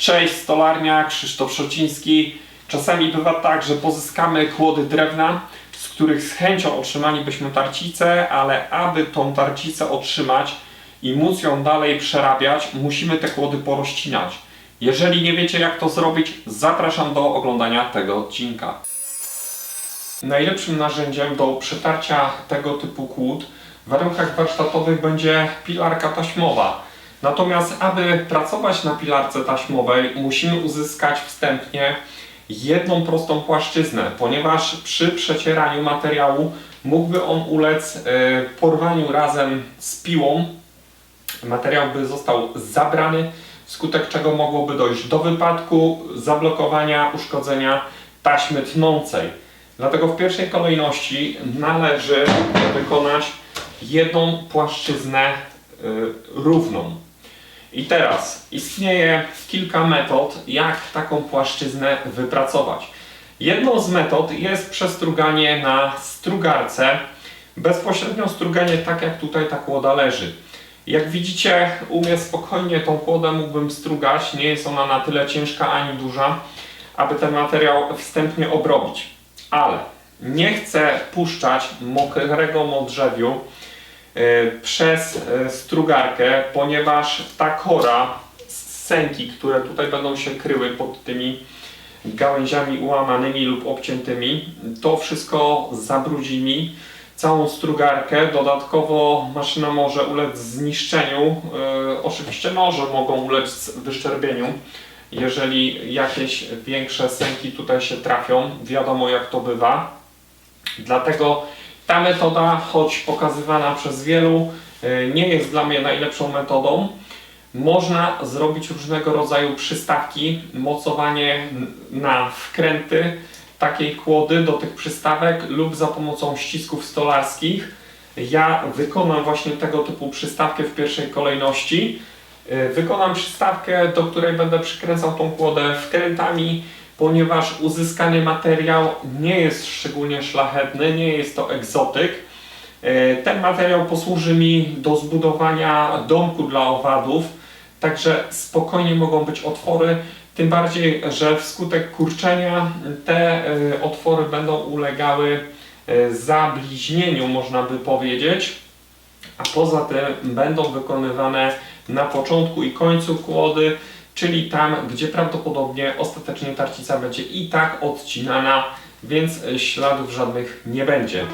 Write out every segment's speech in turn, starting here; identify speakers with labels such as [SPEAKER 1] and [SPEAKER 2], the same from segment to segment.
[SPEAKER 1] Cześć, stolarnia, Krzysztof Szociński. Czasami bywa tak, że pozyskamy kłody drewna, z których z chęcią otrzymalibyśmy tarcicę, ale aby tą tarcicę otrzymać i móc ją dalej przerabiać, musimy te kłody porozcinać. Jeżeli nie wiecie jak to zrobić, zapraszam do oglądania tego odcinka. Najlepszym narzędziem do przetarcia tego typu kłód w warunkach warsztatowych będzie pilarka taśmowa. Natomiast aby pracować na pilarce taśmowej musimy uzyskać wstępnie jedną prostą płaszczyznę, ponieważ przy przecieraniu materiału mógłby on ulec e, porwaniu razem z piłą. Materiał by został zabrany, wskutek czego mogłoby dojść do wypadku, zablokowania, uszkodzenia taśmy tnącej. Dlatego w pierwszej kolejności należy wykonać jedną płaszczyznę y, równą. I teraz istnieje kilka metod, jak taką płaszczyznę wypracować. Jedną z metod jest przestruganie na strugarce, bezpośrednio struganie tak jak tutaj ta kłoda leży. Jak widzicie, u mnie spokojnie tą kłodę mógłbym strugać, nie jest ona na tyle ciężka ani duża, aby ten materiał wstępnie obrobić. Ale nie chcę puszczać mokrego modrzewiu przez y, strugarkę, ponieważ ta kora sęki, które tutaj będą się kryły pod tymi gałęziami ułamanymi lub obciętymi, to wszystko zabrudzi mi całą strugarkę. Dodatkowo maszyna może ulec zniszczeniu. Y, oczywiście noże mogą ulec wyszczerbieniu, jeżeli jakieś większe sęki tutaj się trafią. Wiadomo jak to bywa. Dlatego ta metoda, choć pokazywana przez wielu, y, nie jest dla mnie najlepszą metodą. Można zrobić różnego rodzaju przystawki, mocowanie na wkręty takiej kłody do tych przystawek lub za pomocą ścisków stolarskich. Ja wykonam właśnie tego typu przystawkę w pierwszej kolejności. Y, Wykonam przystawkę, do której będę przykręcał tą kłodę wkrętami, ponieważ uzyskany materiał nie jest szczególnie szlachetny, nie jest to egzotyk. E, Ten materiał posłuży mi do zbudowania domku dla owadów, także spokojnie mogą być otwory, tym bardziej, że wskutek kurczenia te e, otwory będą ulegały e, zabliźnieniu, można by powiedzieć, a poza tym będą wykonywane na początku i końcu kłody, czyli tam, gdzie prawdopodobnie ostatecznie tarcica będzie i tak odcinana, więc e, śladów żadnych nie będzie.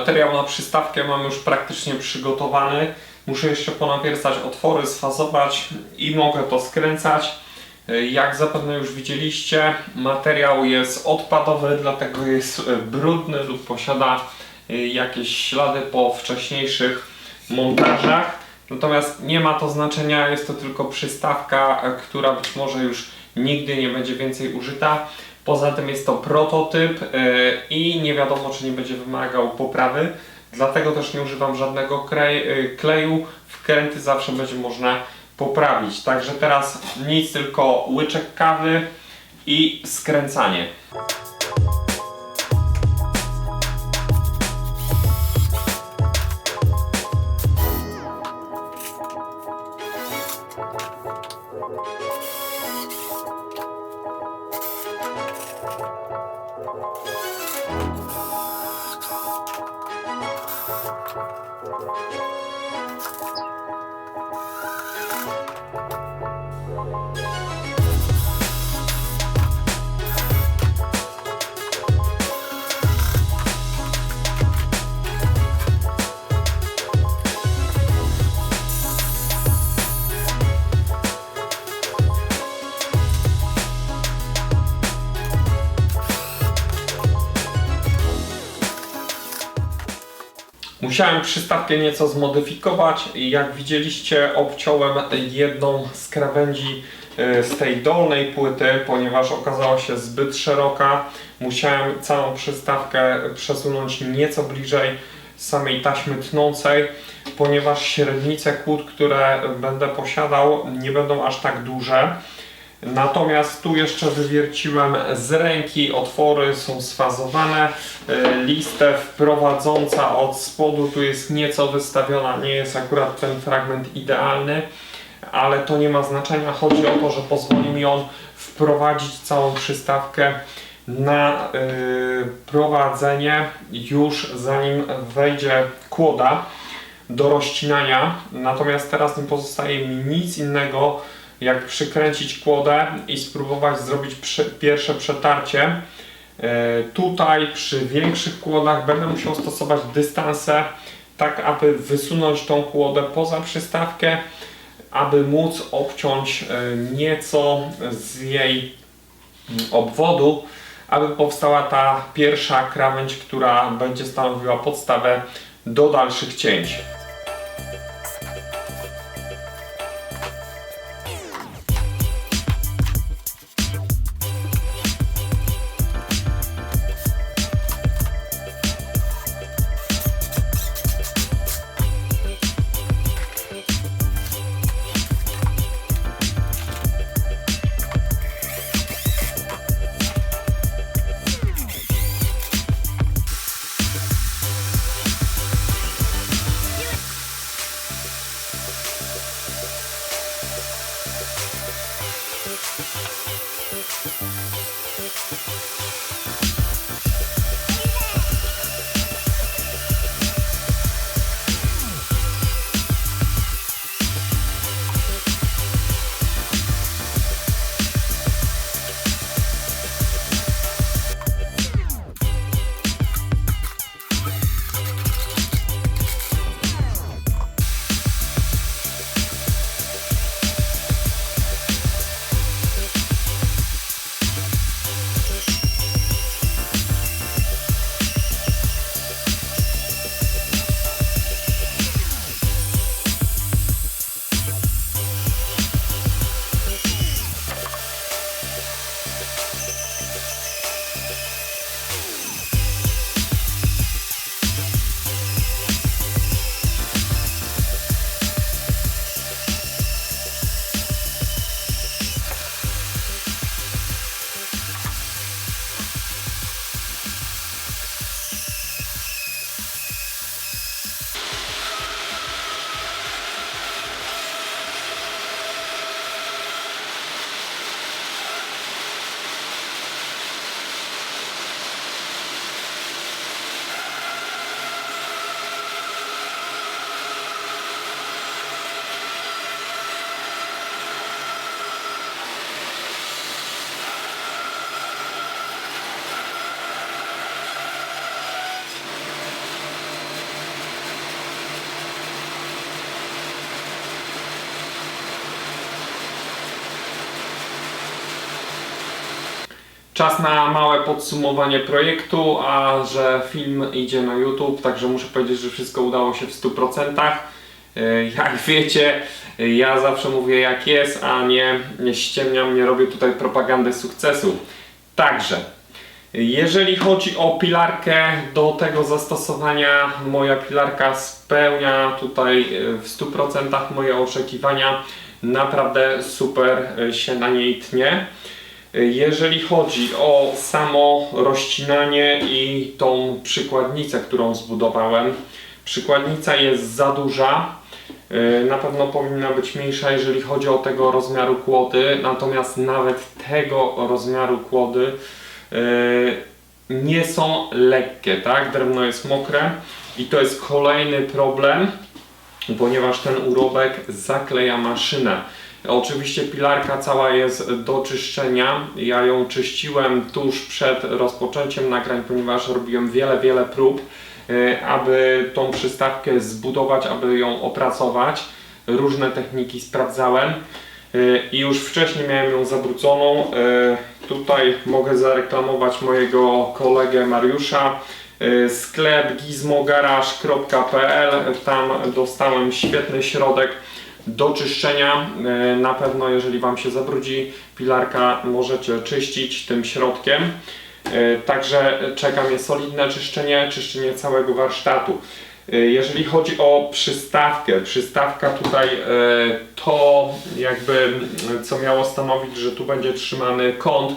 [SPEAKER 1] Materiał na przystawkę mam już praktycznie przygotowany. Muszę jeszcze ponawiercać otwory, sfazować i mogę to skręcać. Jak zapewne już widzieliście, materiał jest odpadowy, dlatego jest e, brudny lub posiada e, jakieś ślady po wcześniejszych montażach. Natomiast nie ma to znaczenia, jest to tylko przystawka, e, która być może już nigdy nie będzie więcej użyta. Poza tym jest to prototyp e, i nie wiadomo, czy nie będzie wymagał poprawy. Dlatego też nie używam żadnego e, kleju. Wkręty zawsze będzie można poprawić. Także teraz nic, tylko łyczek kawy i skręcanie. Musiałem przystawkę nieco zmodyfikować i jak widzieliście obciąłem jedną z krawędzi e, z tej dolnej płyty, ponieważ okazała się zbyt szeroka. Musiałem całą przystawkę przesunąć nieco bliżej samej taśmy tnącej, ponieważ średnice kłód, które będę posiadał nie będą aż tak duże. Natomiast tu jeszcze wywierciłem z ręki, otwory są sfazowane, y, listę wprowadząca od spodu. Tu jest nieco wystawiona, nie jest akurat ten fragment idealny, ale to nie ma znaczenia, chodzi o to, że pozwoli mi on wprowadzić całą przystawkę na y, prowadzenie już zanim wejdzie kłoda do rozcinania, natomiast teraz nie pozostaje mi nic innego jak przykręcić kłodę i spróbować zrobić pierwsze przetarcie. E, tutaj przy większych kłodach będę musiał stosować dystanse, tak aby wysunąć tą kłodę poza przystawkę, aby móc obciąć e, nieco z jej mm, obwodu, aby powstała ta pierwsza krawędź, która będzie stanowiła podstawę do dalszych cięć. Czas na małe podsumowanie projektu, a że film idzie na YouTube, także muszę powiedzieć, że wszystko udało się w 100%. E, Jak wiecie, ja zawsze mówię jak jest, a nie, nie ściemniam, nie robię tutaj propagandy sukcesu. Także, jeżeli chodzi o pilarkę, do tego zastosowania moja pilarka spełnia tutaj e, w 100% moje oczekiwania. Naprawdę super e, się na niej tnie. Jeżeli chodzi o samo rozcinanie i tą przykładnicę, którą zbudowałem, przykładnica jest za duża. Yy, Na pewno powinna być mniejsza, jeżeli chodzi o tego rozmiaru kłody, natomiast nawet tego rozmiaru kłody yy, nie są lekkie, tak? Drewno jest mokre i to jest kolejny problem, ponieważ ten urobek zakleja maszynę. Oczywiście pilarka cała jest do czyszczenia. Ja ją czyściłem tuż przed rozpoczęciem nagrań, ponieważ robiłem wiele, wiele prób, e, aby tą przystawkę zbudować, aby ją opracować. Różne techniki sprawdzałem e, i już wcześniej miałem ją zabruconą. E, Tutaj mogę zareklamować mojego kolegę Mariusza. Sklep gizmogarage.pl, tam dostałem świetny środek do czyszczenia. Y, Na pewno jeżeli Wam się zabrudzi pilarka, możecie czyścić tym środkiem. Y, Także czeka mnie solidne czyszczenie, czyszczenie całego warsztatu. Y, Jeżeli chodzi o przystawkę, przystawka tutaj to jakby co miało stanowić, że tu będzie trzymany kąt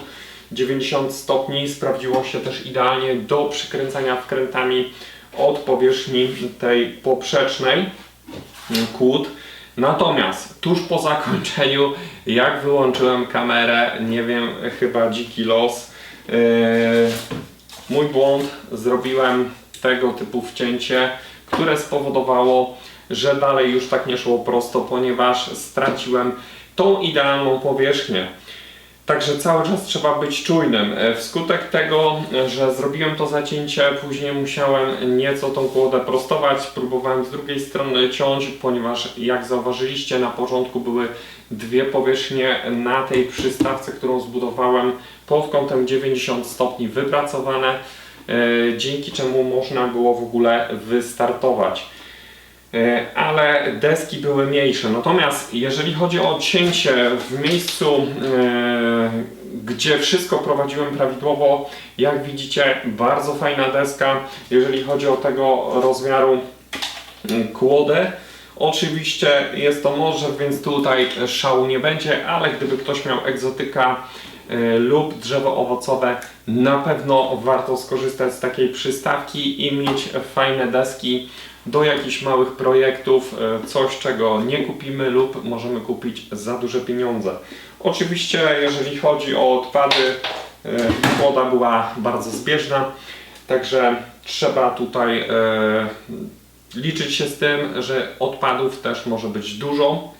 [SPEAKER 1] 90 stopni sprawdziło się też idealnie do przykręcania wkrętami od powierzchni tej poprzecznej kłód. Natomiast tuż po zakończeniu, jak wyłączyłem kamerę, nie wiem, chyba dziki los, yy, mój błąd, zrobiłem tego typu wcięcie, które spowodowało, że dalej już tak nie szło prosto, ponieważ straciłem tą idealną powierzchnię. Także cały czas trzeba być czujnym. E, Wskutek tego, że zrobiłem to zacięcie, później musiałem nieco tą kłodę prostować. Próbowałem z drugiej strony ciąć, ponieważ jak zauważyliście na początku były dwie powierzchnie na tej przystawce, którą zbudowałem pod kątem 90 stopni wypracowane, e, dzięki czemu można było w ogóle wystartować. E, ale deski były mniejsze. Natomiast jeżeli chodzi o cięcie w miejscu, e, gdzie wszystko prowadziłem prawidłowo, jak widzicie, bardzo fajna deska, jeżeli chodzi o tego rozmiaru mm, kłodę. Oczywiście jest to może, więc tutaj szału nie będzie, ale gdyby ktoś miał egzotyka lub drzewo owocowe, na pewno warto skorzystać z takiej przystawki i mieć fajne deski do jakichś małych projektów, e, coś czego nie kupimy lub możemy kupić za duże pieniądze. Oczywiście jeżeli chodzi o odpady, e, woda była bardzo zbieżna, także trzeba tutaj e, liczyć się z tym, że odpadów też może być dużo.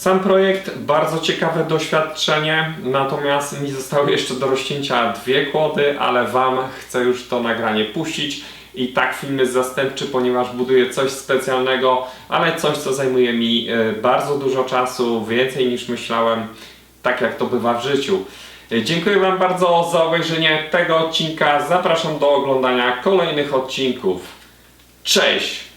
[SPEAKER 1] Sam projekt bardzo ciekawe doświadczenie, natomiast mi zostały jeszcze do rozcięcia dwie kłody, ale Wam chcę już to nagranie puścić. I tak film jest zastępczy, ponieważ buduję coś specjalnego, ale coś co zajmuje mi e, bardzo dużo czasu, więcej niż myślałem, tak jak to bywa w życiu. E, Dziękuję Wam bardzo za obejrzenie tego odcinka. Zapraszam do oglądania kolejnych odcinków. Cześć!